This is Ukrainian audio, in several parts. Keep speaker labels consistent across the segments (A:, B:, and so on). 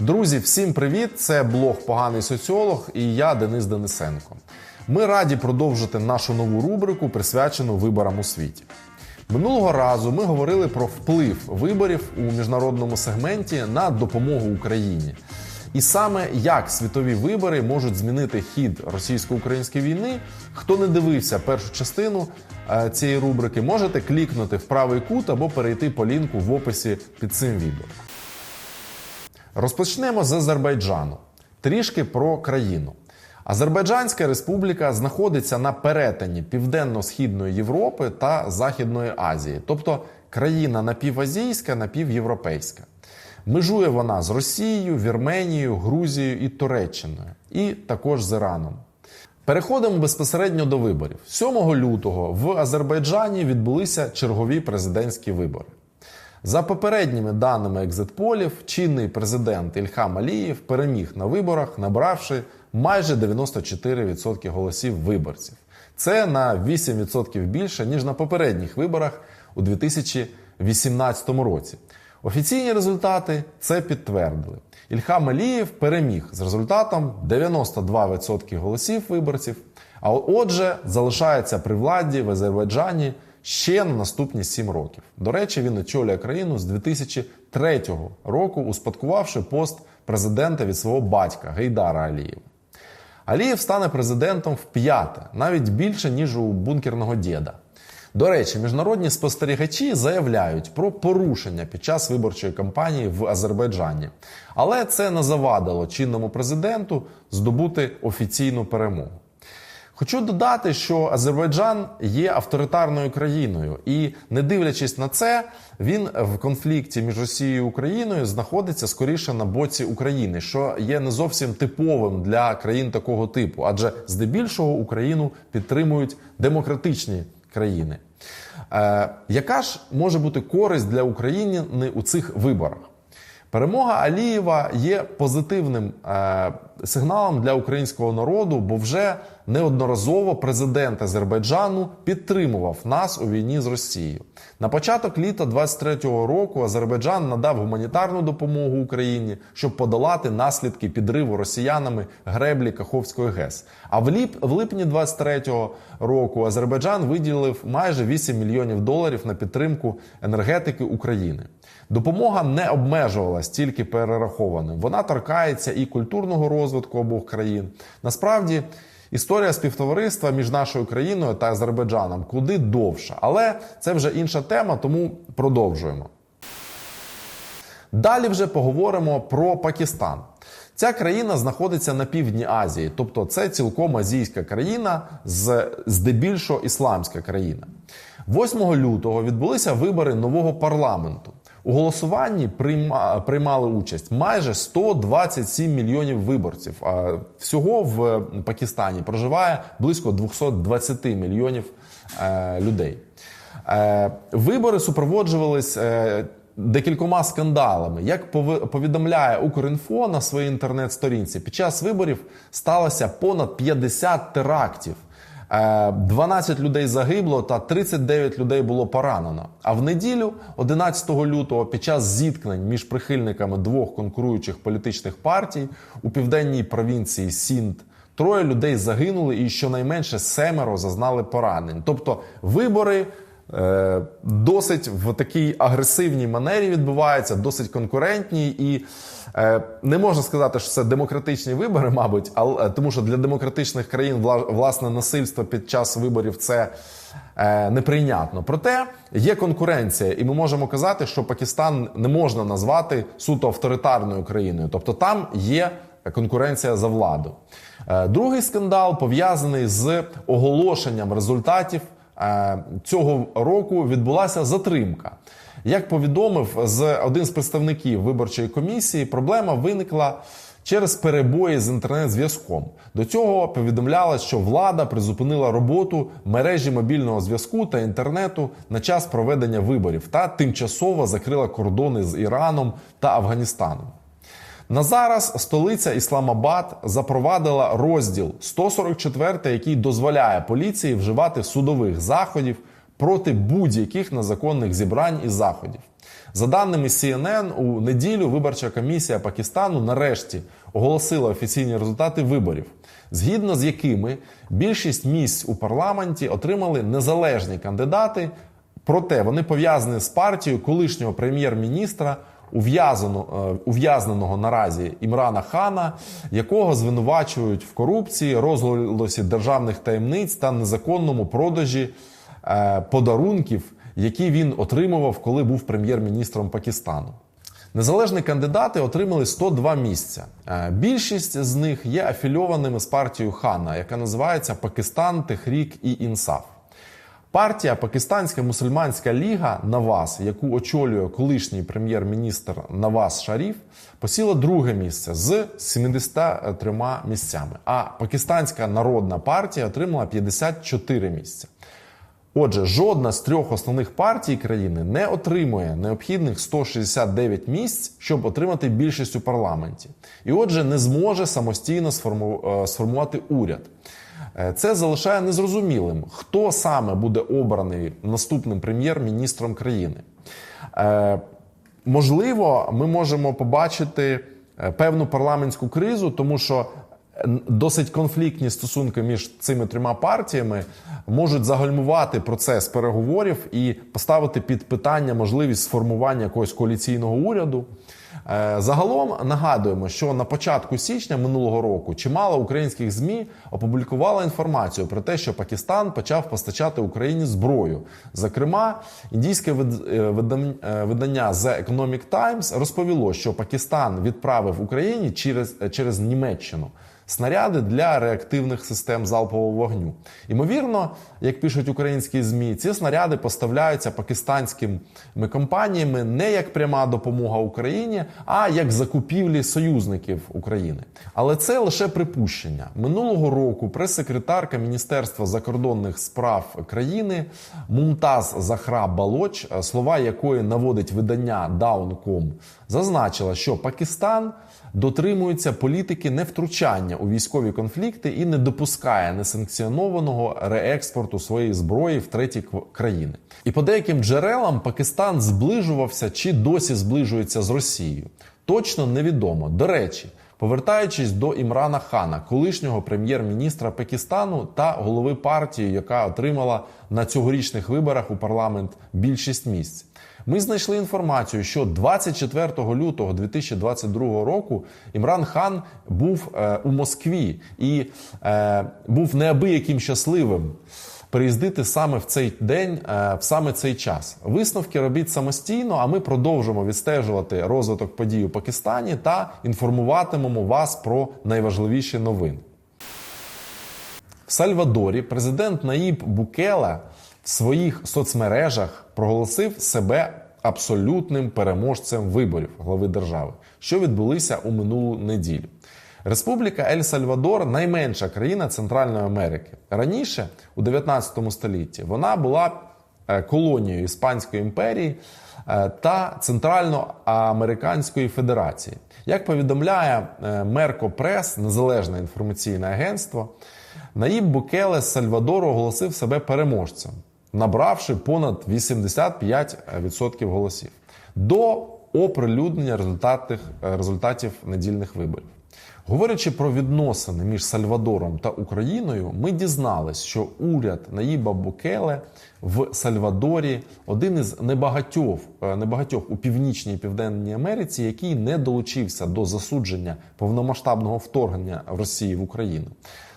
A: Друзі, всім привіт! Це блог Поганий соціолог і я Денис Денисенко. Ми раді продовжити нашу нову рубрику, присвячену виборам у світі. Минулого разу ми говорили про вплив виборів у міжнародному сегменті на допомогу Україні. І саме як світові вибори можуть змінити хід російсько-української війни. Хто не дивився першу частину е, цієї рубрики, можете клікнути в правий кут або перейти по лінку в описі під цим відео. Розпочнемо з Азербайджану. Трішки про країну. Азербайджанська республіка знаходиться на перетині Південно-Східної Європи та Західної Азії, тобто країна напівазійська, напівєвропейська. Межує вона з Росією, Вірменією, Грузією і Туреччиною, і також з Іраном. Переходимо безпосередньо до виборів. 7 лютого в Азербайджані відбулися чергові президентські вибори. За попередніми даними екзитполів, чинний президент Ільхам Алієв переміг на виборах, набравши майже 94% голосів виборців. Це на 8% більше ніж на попередніх виборах у 2018 році. Офіційні результати це підтвердили. Ільхам Алієв переміг з результатом 92% голосів виборців. А отже, залишається при владі в Азербайджані ще на наступні 7 років. До речі, він очолює країну з 2003 року, успадкувавши пост президента від свого батька Гейдара Алієва. Алієв стане президентом в п'яте, навіть більше ніж у бункерного діда. До речі, міжнародні спостерігачі заявляють про порушення під час виборчої кампанії в Азербайджані, але це не завадило чинному президенту здобути офіційну перемогу. Хочу додати, що Азербайджан є авторитарною країною, і не дивлячись на це, він в конфлікті між Росією і Україною знаходиться скоріше на боці України, що є не зовсім типовим для країн такого типу, адже здебільшого Україну підтримують демократичні країни. Е, яка ж може бути користь для України у цих виборах? Перемога Алієва є позитивним е, сигналом для українського народу, бо вже неодноразово президент Азербайджану підтримував нас у війні з Росією. На початок літа 23-го року Азербайджан надав гуманітарну допомогу Україні, щоб подолати наслідки підриву росіянами греблі Каховської ГЕС. А в, ліп, в липні 23-го року Азербайджан виділив майже 8 мільйонів доларів на підтримку енергетики України. Допомога не обмежувалась тільки перерахованим. Вона торкається і культурного розвитку обох країн. Насправді. Історія співтовариства між нашою країною та Азербайджаном куди довша, але це вже інша тема, тому продовжуємо. Далі вже поговоримо про Пакистан. Ця країна знаходиться на півдні Азії, тобто це цілком азійська країна, здебільшого ісламська країна. 8 лютого відбулися вибори нового парламенту. У голосуванні приймали участь майже 127 мільйонів виборців. А всього в Пакистані проживає близько 220 мільйонів е, людей. Е, вибори супроводжувались е, декількома скандалами. Як повідомляє Укрінфо на своїй інтернет-сторінці, під час виборів сталося понад 50 терактів. 12 людей загибло та 39 людей було поранено. А в неділю, 11 лютого, під час зіткнень між прихильниками двох конкуруючих політичних партій у південній провінції Сінд троє людей загинули, і щонайменше семеро зазнали поранень. Тобто вибори. Е, досить в такій агресивній манері відбуваються, досить конкурентній, і е, не можна сказати, що це демократичні вибори, мабуть, але е, тому що для демократичних країн власне насильство під час виборів це неприйнятно. Проте є конкуренція, і ми можемо казати, що Пакистан не можна назвати суто авторитарною країною, тобто там є конкуренція за владу. Другий скандал пов'язаний з оголошенням результатів. Е, цього року відбулася затримка. Як повідомив з один з представників виборчої комісії, проблема виникла через перебої з інтернет-зв'язком. До цього повідомлялось, що влада призупинила роботу мережі мобільного зв'язку та інтернету на час проведення виборів та тимчасово закрила кордони з Іраном та Афганістаном. На зараз столиця Ісламабад запровадила розділ 144, який дозволяє поліції вживати судових заходів проти будь-яких незаконних зібрань і заходів. За даними CNN, у неділю виборча комісія Пакистану нарешті оголосила офіційні результати виборів, згідно з якими більшість місць у парламенті отримали незалежні кандидати. Проте вони пов'язані з партією колишнього прем'єр-міністра, ув'язненого наразі Імрана Хана, якого звинувачують в корупції, розголосі державних таємниць та незаконному продажі е, подарунків, які він отримував, коли був прем'єр-міністром Пакистану. Незалежні кандидати отримали 102 місця. Е, Більшість з них є афільованими з партією Хана, яка називається Пакистан Техрік і Інсаф. Партія Пакистанська мусульманська ліга Навас, яку очолює колишній прем'єр-міністр Навас Шаріф, посіла друге місце з 73 місцями. А Пакистанська народна партія отримала 54 місця. Отже, жодна з трьох основних партій країни не отримує необхідних 169 місць, щоб отримати більшість у парламенті, і отже, не зможе самостійно е, сформувати уряд. Е, Це залишає незрозумілим, хто саме буде обраний наступним прем'єр-міністром країни. Е, Можливо, ми можемо побачити е, певну парламентську кризу, тому що досить конфліктні стосунки між цими трьома партіями можуть загальмувати процес переговорів і поставити під питання можливість сформування якогось коаліційного уряду. Е, Загалом нагадуємо, що на початку січня минулого року чимало українських змі опублікувало інформацію про те, що Пакистан почав постачати Україні зброю. Зокрема, індійське е, е, видання The Economic Times розповіло, що Пакистан відправив Україні через, через Німеччину снаряди для реактивних систем залпового вогню. Імовірно, як пишуть українські змі, ці снаряди поставляються пакистанськими компаніями не як пряма допомога Україні, а як закупівлі союзників України. Але це лише припущення. Минулого року прес-секретарка Міністерства закордонних справ країни Мумтаз Захра Балоч, слова якої наводить видання Downcom, зазначила, що Пакистан дотримується політики невтручання у військові конфлікти і не допускає несанкціонованого реекспорту своєї зброї в треті країни. І по деяким джерелам Пакистан зближувався чи досі зближується з Росією. Точно невідомо. До речі, повертаючись до Імрана Хана, колишнього прем'єр-міністра Пакистану та голови партії, яка отримала на цьогорічних виборах у парламент більшість місць. Ми знайшли інформацію, що 24 лютого 2022 року Імран Хан був е, у Москві і е, був неабияким щасливим приїздити саме в цей день, е, в саме цей час. Висновки робіть самостійно, а ми продовжимо відстежувати розвиток подій у Пакистані та інформуватимемо вас про найважливіші новини. В Сальвадорі президент Наїб Букела в своїх соцмережах проголосив себе абсолютним переможцем виборів глави держави, що відбулися у минулу неділю. Республіка Ель Сальвадор найменша країна Центральної Америки. Раніше, у 19 столітті, вона була е, колонією Іспанської імперії е, та Центральноамериканської Федерації. Як повідомляє е, Мерко Прес, незалежне інформаційне агентство, Наїб Букеле з Сальвадору оголосив себе переможцем, набравши понад 85% голосів до оприлюднення результатів недільних виборів. Говорячи про відносини між Сальвадором та Україною, ми дізнались, що уряд Наїба Букеле в Сальвадорі один із небагатьох, е, небагатьох у північній і південній Америці, який не долучився до засудження повномасштабного вторгнення в Росії в Україну.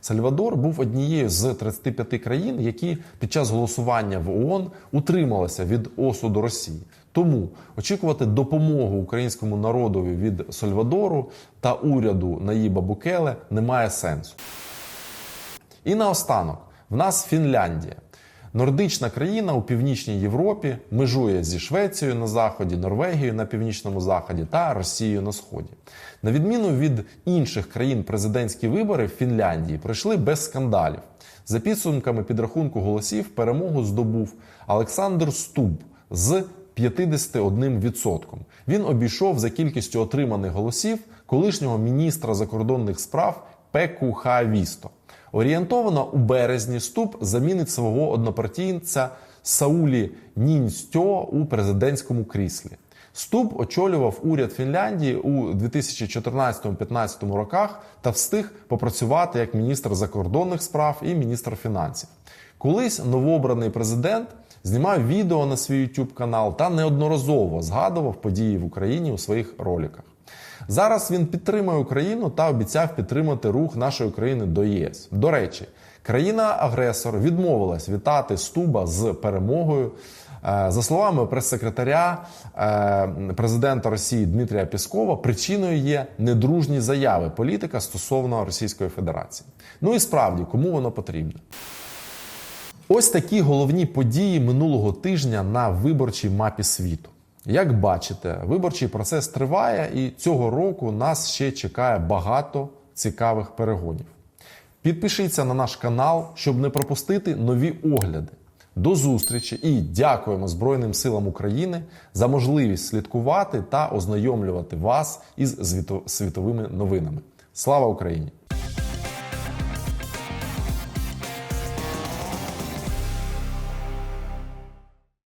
A: Сальвадор був однією з 35 країн, які під час голосування в ООН утрималися від осуду Росії. Тому очікувати допомогу українському народові від Сальвадору та уряду Наїба Букеле немає сенсу. І наостанок, в нас Фінляндія. Нордична країна у північній Європі межує зі Швецією на заході, Норвегією на північному заході та Росією на сході. На відміну від інших країн, президентські вибори в Фінляндії пройшли без скандалів. За підсумками підрахунку голосів перемогу здобув Олександр Стуб з 51%. Він обійшов за кількістю отриманих голосів колишнього міністра закордонних справ Пеку Хаавісто. Орієнтовано у березні Ступ замінить свого однопартійця Саулі Нінстьо у президентському кріслі. Стуб очолював уряд Фінляндії у 2014-15 роках та встиг попрацювати як міністр закордонних справ і міністр фінансів. Колись новообраний президент знімав відео на свій YouTube канал та неодноразово згадував події в Україні у своїх роликах. Зараз він підтримує Україну та обіцяв підтримати рух нашої країни до ЄС. До речі, країна-агресор відмовилась вітати Стуба з перемогою. Е, За словами прес-секретаря е, президента Росії Дмитрія Піскова, причиною є недружні заяви політика стосовно Російської Федерації. Ну і справді, кому воно потрібно? Ось такі головні події минулого тижня на виборчій мапі світу. Як бачите, виборчий процес триває, і цього року нас ще чекає багато цікавих перегонів. Підпишіться на наш канал, щоб не пропустити нові огляди. До зустрічі і дякуємо Збройним силам України за можливість слідкувати та ознайомлювати вас із світовими новинами. Слава Україні!